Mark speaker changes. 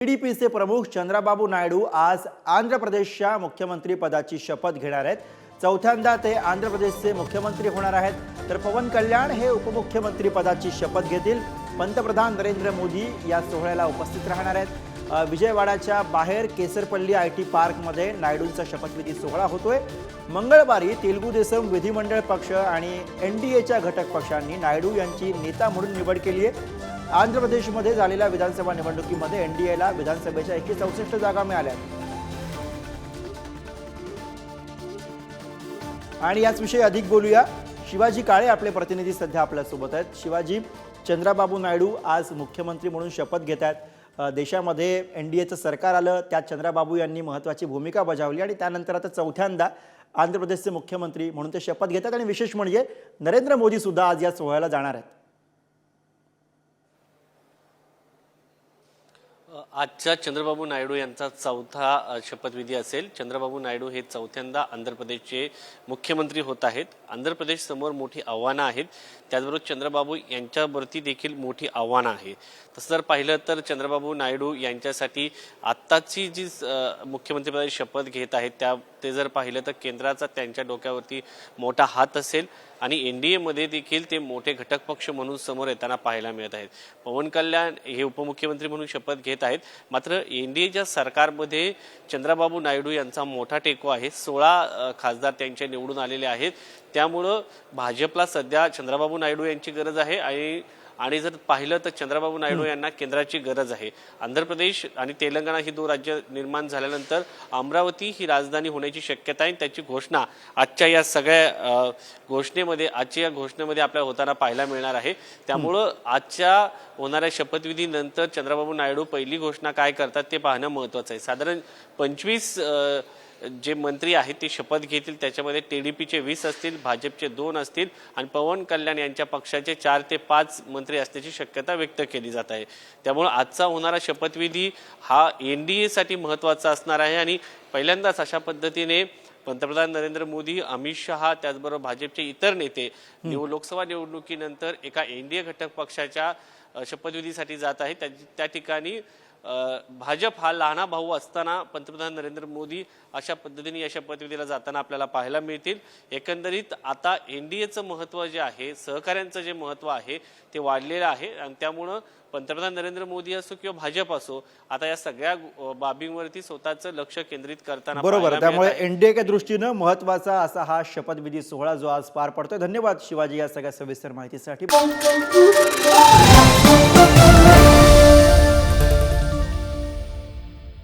Speaker 1: टीडीपीचे प्रमुख चंद्राबाबू नायडू आज आंध्र प्रदेशच्या मुख्यमंत्री पदाची शपथ घेणार आहेत. चौथ्यांदा ते आंध्र प्रदेशचे मुख्यमंत्री होणार आहेत. तर पवन कल्याण हे उपमुख्यमंत्री पदाची शपथ घेतील. पंतप्रधान नरेंद्र मोदी या सोहळ्याला उपस्थित राहणार आहेत. विजयवाड्याच्या विजयवाडाच्या बाहेर केसरपल्ली आय टी पार्कमध्ये नायडूंचा शपथविधी सोहळा होतोय. मंगळवारी तेलुगू देसम विधिमंडळ पक्ष आणि एन डी एच्या घटक पक्षांनी नायडू यांची नेता म्हणून निवड केली आहे. आंध्र प्रदेशमध्ये झालेल्या विधानसभा निवडणुकीमध्ये एनडीएला विधानसभेच्या एकशे चौसष्ट जागा मिळाल्या. आणि याचविषयी अधिक बोलूया. शिवाजी काळे आपले प्रतिनिधी सध्या आपल्यासोबत आहेत. शिवाजी चंद्राबाबू नायडू आज मुख्यमंत्री म्हणून शपथ घेत आहेत. देशामध्ये एन डी एचं सरकार आलं त्यात चंद्राबाबू यांनी महत्त्वाची भूमिका बजावली आणि त्यानंतर आता चौथ्यांदा आंध्र प्रदेशचे मुख्यमंत्री म्हणून ते शपथ घेतात आणि विशेष म्हणजे नरेंद्र मोदी सुद्धा आज या सोहळ्याला जाणार आहेत.
Speaker 2: आजच्या चंद्रबाबू नायडू यांचा चौथा शपथविधी असेल. चंद्रबाबू नायडू हे चौथ्यांदा आंध्र प्रदेशचे मुख्यमंत्री होत आहेत. आंध्र प्रदेश समोर मोठी आव्हानं आहेत. त्याचबरोबर चंद्रबाबू यांच्यावरती देखील मोठी आव्हानं आहे. तसं जर पाहिलं तर चंद्रबाबू नायडू यांच्यासाठी आत्ताची जी मुख्यमंत्रीपदाची शपथ घेत आहेत त्या ते जर पाहिलं तर केंद्राचा त्यांच्या डोक्यावरती मोठा हात असेल. आणि एन डी एमध्ये देखील ते मोठे घटक पक्ष म्हणून समोर येताना पाहायला मिळत आहेत. पवन कल्याण हे उपमुख्यमंत्री म्हणून शपथ घेत आहेत. मात्र एन डी एच्या सरकारमध्ये चंद्रबाबू नायडू यांचा मोठा टेको आहे सोळा खासदार त्यांचे निवडून आलेले आहेत. त्यामुळं भाजपला सध्या चंद्रबाबू नायडू यांची गरज आहे आणि आणि जर पाहिलं तर चंद्रबाबू नायडू यांना केंद्राची गरज आहे. आंध्र प्रदेश आणि तेलंगणा ही दोन राज्य निर्माण झाल्यानंतर अमरावती ही राजधानी होण्याची शक्यता आहे. त्याची घोषणा आजच्या या सगळ्या घोषणेमध्ये आजच्या या घोषणेमध्ये आपल्याला होताना पाहायला मिळणार आहे. त्यामुळं आजच्या होणाऱ्या शपथविधीनंतर चंद्रबाबू नायडू पहिली घोषणा काय करतात ते पाहणं महत्त्वाचं आहे. साधारण पंचवीस जे मंत्री आहेत ते शपथ घेतील त्याच्यामध्ये टीडीपीचे वीस असतील भाजपचे दोन असतील आणि पवन कल्याण यांच्या पक्षाचे चार ते पाच मंत्री असण्याची शक्यता व्यक्त केली जात आहे. त्यामुळे आजचा होणारा शपथविधी हा एन डी एसाठी महत्त्वाचा असणार आहे आणि पहिल्यांदाच अशा पद्धतीने पंतप्रधान नरेंद्र मोदी अमित शहा त्याचबरोबर भाजपचे इतर नेते निव लोकसभा निवडणुकीनंतर एका एन डी ए घटक पक्षाच्या शपथविधीसाठी जात आहे त्या त्या ठिकाणी भाजप हा लहाना भाऊ असताना पंतप्रधान नरेंद्र मोदी अशा पद्धतीने या शपथविधीला जाताना आपल्याला पाहायला मिळतील. एकंदरीत आता एन डी एचं महत्त्व जे आहे सहकार्यांचं जे महत्त्व आहे ते वाढलेलं आहे आणि त्यामुळं पंतप्रधान नरेंद्र मोदी असो किंवा भाजप असो आता या सगळ्या बाबींवरती स्वतःचं लक्ष केंद्रित करताना
Speaker 1: बरोबर त्यामुळे
Speaker 2: आहे.
Speaker 1: एनडीएच्या दृष्टीनं महत्त्वाचा असा हा शपथविधी सोहळा जो आज पार पडतोय. धन्यवाद शिवाजी या सगळ्या सविस्तर माहितीसाठी.